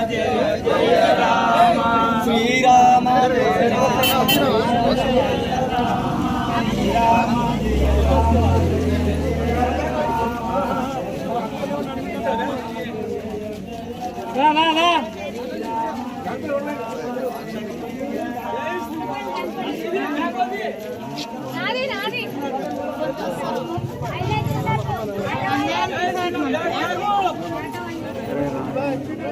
大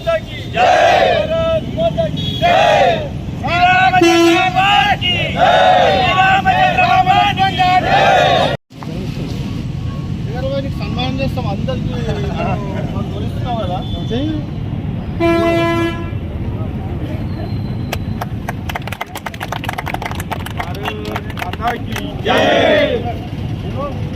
माता की जय भारत माता की जय श्री रामचंद्र भगवान की जय श्री रामचंद्र भगवान की जय సన్మానం చేస్తాం అందరికి మనం తొలిస్తున్నాం కదా మాతాకి జై అట్లేం లేదు అందరికి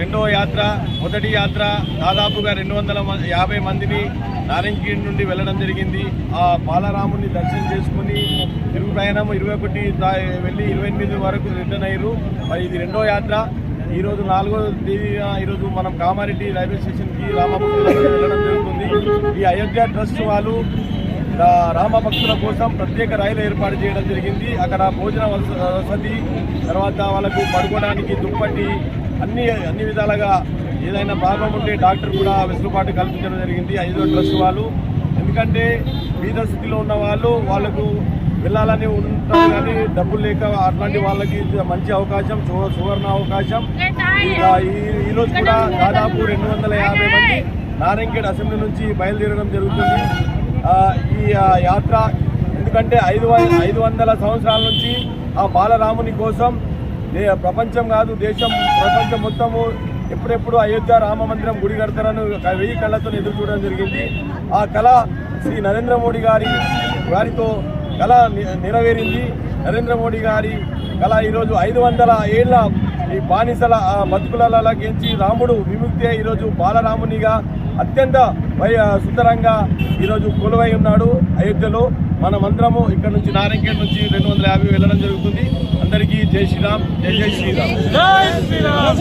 రెండో యాత్ర మొదటి యాత్ర దాదాపుగా రెండు వందల యాభై మందిని నారాయణగిరి నుండి వెళ్ళడం జరిగింది. ఆ బాలరాముని దర్శనం చేసుకుని తిరుగు ప్రయాణం ఇరవై ఒకటి వెళ్ళి ఇరవై ఎనిమిది వరకు రిటర్న్ అయ్యారు. మరి ఇది రెండో యాత్ర. ఈరోజు నాలుగో తేదీన ఈరోజు మనం కామారెడ్డి రైల్వే స్టేషన్కి రామభక్తులకు వెళ్ళడం జరుగుతుంది. ఈ అయోధ్య ట్రస్ట్ వాళ్ళు రామభక్తుల కోసం ప్రత్యేక రైలు ఏర్పాటు చేయడం జరిగింది. అక్కడ భోజన వస- వసతి తర్వాత వాళ్ళకు పడుకోవడానికి దుప్పటి అన్ని అన్ని విధాలుగా ఏదైనా ప్రాబ్లం ఉంటే డాక్టర్ కూడా వెసులుబాటు కల్పించడం జరిగింది. ఐదో ట్రస్ట్ వాళ్ళు. ఎందుకంటే బీద స్థితిలో ఉన్న వాళ్ళు వాళ్ళకు వెళ్ళాలని ఉంటారు కానీ డబ్బులు లేక అట్లాంటి వాళ్ళకి మంచి అవకాశం సు- సువర్ణ అవకాశం. ఇంకా ఈ- ఈ రోజు కూడా దాదాపు రెండు వందల యాభై మంది నారాయణఖేడ్ అసెంబ్లీ నుంచి బయలుదేరడం జరుగుతుంది. ఈ యాత్ర. ఎందుకంటే ఐదు ఐదు వందల సంవత్సరాల నుంచి ఆ బాలరాముని కోసం ప్రపంచం కాదు దేశం ప్రపంచం మొత్తము ఎప్పుడెప్పుడు అయోధ్య రామ మందిరం గుడి కడతారని వెయ్యి కళ్ళతో ఎదురు చూడడం జరిగింది. ఆ కళ శ్రీ నరేంద్ర మోడీ గారి వారితో కళ నెరవేరింది. నరేంద్ర మోడీ గారి కళ ఈరోజు ఐదు వందల ఏళ్ళ ఈ బానిసల ఆ, బతుకులలోకించి రాముడు విముక్తి ఈరోజు బాలరామునిగా అత్యంత సుందరంగా ఈరోజు కొలువై ఉన్నాడు అయోధ్యలో. మనమందరము ఇక్కడ నుంచి నారాయణఖేడ్ నుంచి రెండు వందల యాభై వెళ్ళడం జరుగుతుంది. అందరికీ జై శ్రీరామ్ జై జై శ్రీరామ్. జై శ్రీరామ్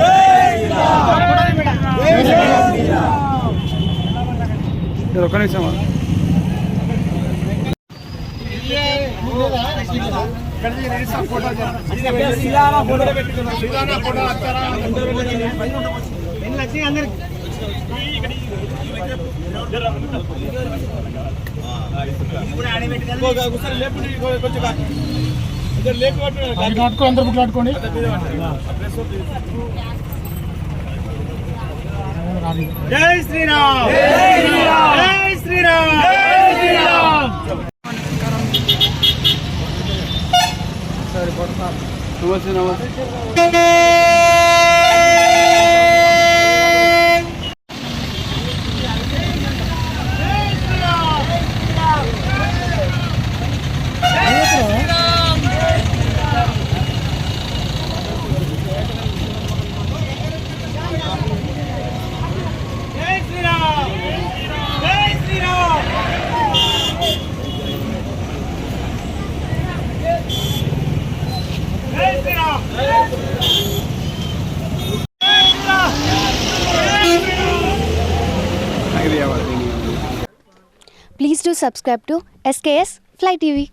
ఇది ఒక్క నిమిషం అందరు బుట్లాడుకోండి జై శ్రీరామ్ జై శ్రీరామ్ జై శ్రీరామ్ జై Sriram. Subscribe to SKS fly TV